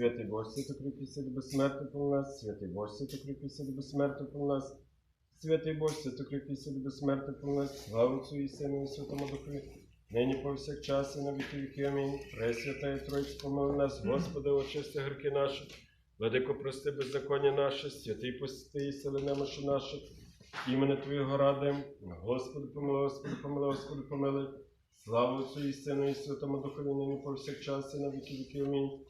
Святий Боже, свято кріпкіся до безсмертно по нас, святий Боже, свято кріпкіся до безсмертно по нас, святий Боже, свято до безсмертно по нас, слава Отцю і Сину і Святому Духові, нині повсякчас і на віки віки. Амінь. І Тройці помили нас, Господи, очисти гріхи наші, владико прости беззаконня наше, святий пости і сили немощі наших, імени Твоєго ради, Господи, помилуй, Господи, помилуй, Господи, помилуй. Слава Отцю і Сину і Святому Духові, нині повсякчас і на віки віки. Амінь.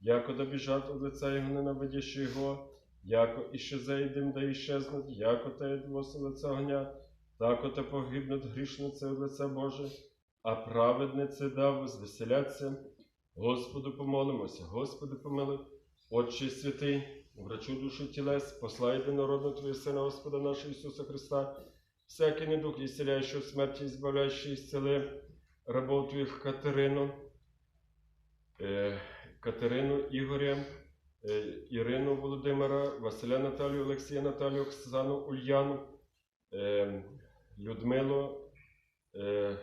яко добіжать от лица Його ненавидящі Його, яко іще зайдем, да іщезнуть, яко те від лиця огня, тако те погибнуть грішниці від лиця Боже, а праведниці да возвеселяться. Господу помолимося, Господи помилуй, Отче святий, врачу душу тілес, послай єдинородного Твого Сина, Господа нашого Ісуса Христа, всякий недух, ісцеляючий смерті, і збавляючий ісцели, рабов Твоїх Катерину, е, Катерину Ігоря, е, Ірину Володимира, Василя Наталію, Олексія Наталію, Оксану Ульяну, е, Людмилу, е,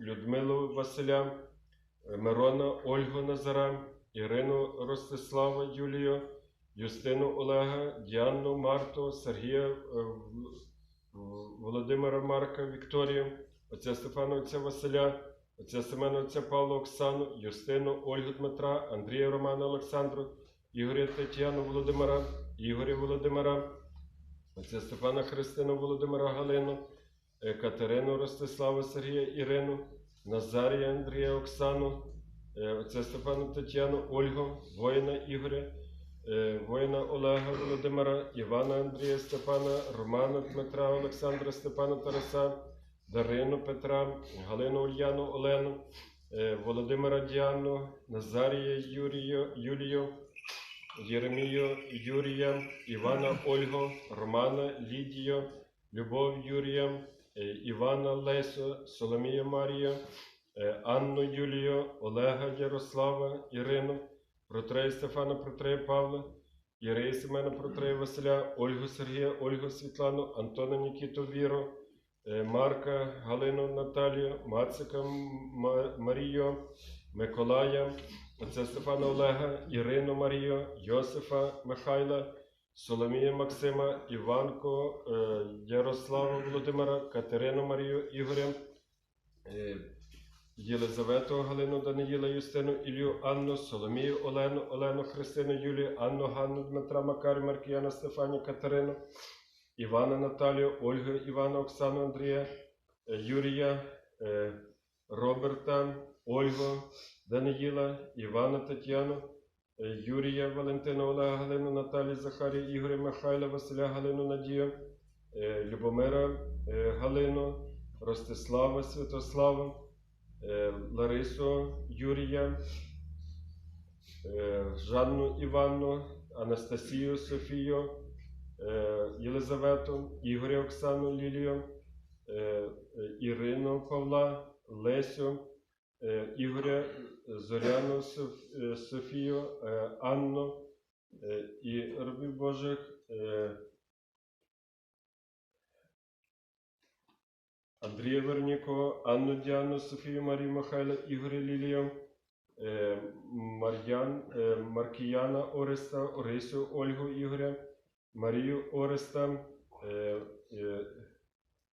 Людмилу Василя, Мирона Ольгу Назара, Ірину Ростислава Юлію, Юстину Олега, Діану Марту, Сергія Володимира Марка Вікторію, отця Стефана отця Василя, отця Семена отця Павла Оксану, Юстину Ольгу Дмитра, Андрія Романа Олександру, Ігоря Тетяну Володимира, Ігоря Володимира, отця Стефана Христину Володимира Галину, Катерину Ростислава Сергія Ірину, Назарія Андрія Оксану, е, отця Стефану Тетяну Ольгу, воїна Ігоря, е, воїна Олега Володимира, Івана Андрія Степана, Романа Дмитра, Олександра Степана Тараса, Дарину Петра, Галину Ульяну Олену, е, Володимира Діану, Назарія Юрію, Юлію, Єремію Юрія, Івана Ольгу, Романа Лідію, Любов Юрія, е, Івана Лесю, Соломія Марію, е, Анну Юлію, Олега Ярослава, Ірину, Протрея Стефана, Протрея Павла, Єрея Семена, Протрея Василя, Ольгу Сергія, Ольгу Світлану, Антона Нікіту Віру, Марка Галину Наталію, Мацика Марію, Миколая, отця Стефана Олега, Ірину Марію, Йосифа Михайла, Соломія Максима, Іванко, е, Ярослава Володимира, Катерину Марію, Ігоря, е, Єлизавету Галину Даниїла Юстину, Ілью Анну, Соломію Олену, Олену Христину, Юлію, Анну Ганну, Дмитра Макарю, Маркіяна Стефанію, Катерину, Івана Наталію, Ольгу, Івана, Оксану, Андрія, е, Юрія, е, Роберта, Ольгу, Даниїла, Івана Тетяну, е, Юрія Валентина, Олега Галину, Наталію, Захарію, Ігоря Михайла, Василя Галину, Надію, Любомира Галину, Ростислава Святослава, Ларису Юрія, Жанну Іванну, Анастасію Софію, Єлизавету, Ігоря Оксану Лілію, е, е, Ірину Павла, Лесю, е, Ігоря Зоряну е, Софію, е, Анну е, і рабів Божих. е, Андрія Верніко, Анну Діану, Софію Марію Михайла, Ігоря Лілію, е, Мар'ян, е, Маркіяна Ореста, Орисю Ольгу Ігоря, Марію Ореста, е, е,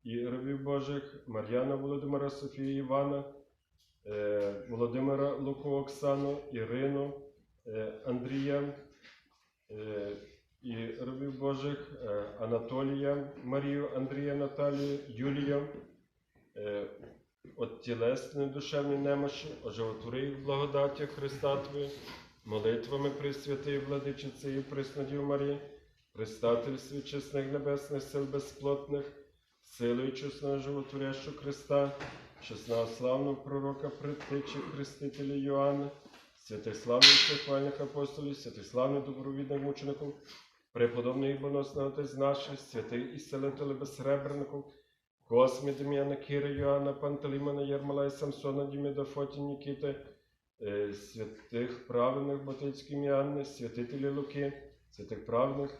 і Божих, Мар'яна Володимира, Софію Івана, е, Володимира Луку Оксану, Ірину, е, Андрія, е, і Божих, е, Анатолія, Марію, Андрія, Наталію, Юлію, е, от тілесної душевної немощі, оживотвори їх в благодаті Христа Твої, молитвами Пресвятої Владичиці і Преснодів Марії, предстательстві чесних небесних сил безплотних, силою чесного животворящого Христа, чесного славного пророка предтечі Хрестителя Йоанна, святих славних всехвальних апостолів, святих славних добровідних мучеників, преподобний і боносний отець наших, святих ісцелителі безсребреників, Космі, Дем'яна, Кіри, Йоанна, Пантелеймона, Єрмолая, Самсона, Діміда, Фоті, Нікіти, е, святих праведних Ботицьким і Анни, святителі Луки, святих праведних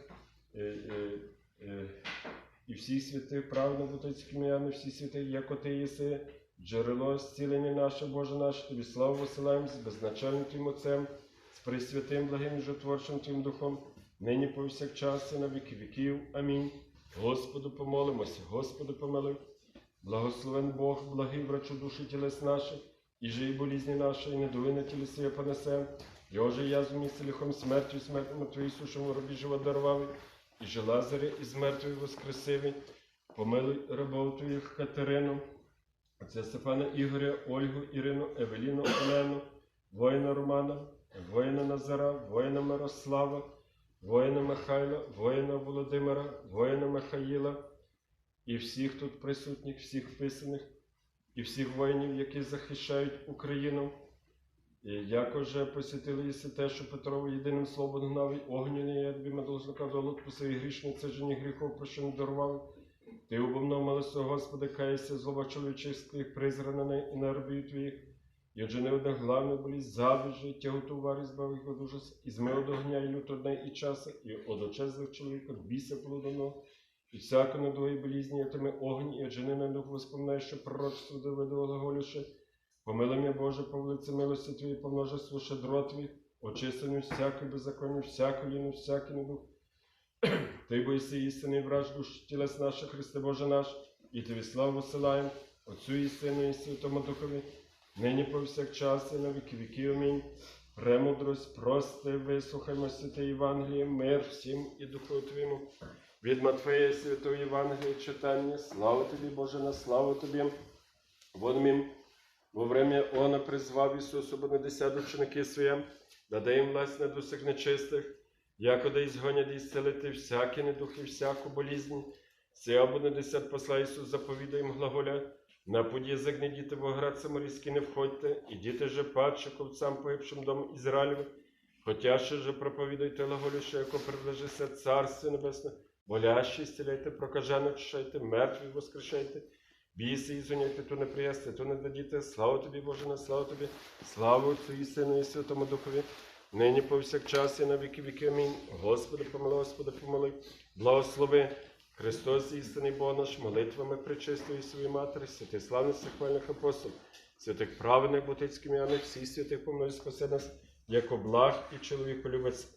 і всіх святих праведних Ботицьким і Анни, всі святих, як ти єси, джерело зцілення наше, Боже наше, тобі славу висилаємо з безначальним Твоїм Отцем, з пресвятим, благим і жотворчим Твоїм Духом, нині повсякчас і на віки віків. Амінь. Господу помолимося, Господу помилуй. Благословен Бог, благий врачу душі тілес наших, і жий болізні наші, і недуги на тілі своє понесе. Його же я місці лихом смертю, і смертному Твоїй сушому робі живот дарував, і же Лазаря із мертвої воскресивий. Помилуй рабов Твоїх Катерину, отця Стефана Ігоря, Ольгу, Ірину, Евеліну, Олену, воїна Романа, воїна Назара, воїна Мирослава, воїна Михайла, воїна Володимира, воїна Михаїла і всіх тут присутніх, всіх вписаних, і всіх воїнів, які захищають Україну. І як уже посвятили єси те, що Петрово єдиним словом гнав і огняний, я тобі медолжника долот по своїй грішниці, жені гріхов прощення дарував. Ти обомнув милостю, Господи, каєшся, злоба чоловічих призранений і на робів твоїх. І отже не одна главна болість, завіжі, тяготу варі збав їх ужас, і зми од огня і лют одне і часа, і од чоловіка, біса полудоно, і всяко недуги болізні, я тими огонь, і отжени на дух воспоминай, що пророчество Давиду глаголюше. Помилуй мене, Боже, по вулиці милості Твої, по множеству щедро Твій, всякої беззаконня, всяку ліну, всякий недух. Ти бойся істини, враж душ тілес наших, Христе Боже наш, і Тобі славу силаєм, Отцю і і Святому Духові, нині повсякчас і на віки віки. Амінь. Премудрость, прости, вислухаймо святе Євангеліє, мир всім і Духу Твоєму. Від Матфея Святого Євангелія читання, слава Тобі, Боже, на славу Тобі. Водмім, во время она призвав Ісусу Бонадесят ученики своє, даде їм власть над усіх нечистих, якода ізгонять і зцелити всякі недух і всяку болізнь. Сія Бонадесят посла Ісус заповідає їм глаголя, на путь язик не діти в оград самарійський не входьте, і діти же падши ковцам погибшим дому Ізраїлеві, Хотя ще же проповідуйте глаголю, що яко приближиться Царство Небесне, болящі зціляйте, прокажених очищайте, мертві воскрешайте, Біси і зуняйте, то не приясти, то не дадіте. Слава тобі, Боже, на славу тобі, слава Отцю і Сину і Святому Духові, нині повсякчас і на віки віки. Амінь. Господи, помилуй, Господи, помилуй. Благослови. Христос, істинний Бог наш, молитвами причистої своєї матері, святих славних хвальних апостол, святих праведних ботицьких м'яних, всіх святих помилуй спаси нас, як облаг і чоловіку любець.